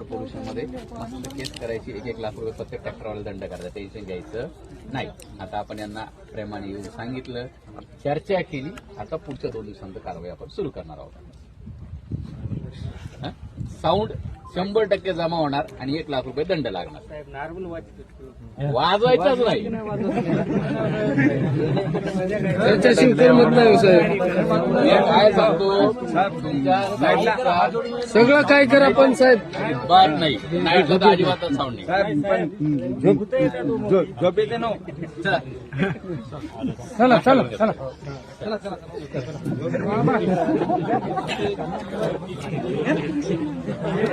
दिवसामध्ये मस्त केस करायची एक एक लाख रुपये प्रत्येक ट्रॅक्टरवाला दंड करायचा टेन्शन घ्यायचं नाही. आता आपण यांना प्रेमाने येऊन सांगितलं चर्चा केली. आता पुढच्या दोन दिवसांत कारवाई आपण सुरू करणार आहोत. साऊंड शंभर टक्के जमा होणार आणि एक लाख रुपये दंड लागणार. साहेब नॉर्मल वाटत वाजवायचाच नाही. मी काय सांगतो तुमच्या सगळं काय करा पण साहेब. अजिबात नाही. अजिबातच साऊंड झोप येते ना चला. चला चला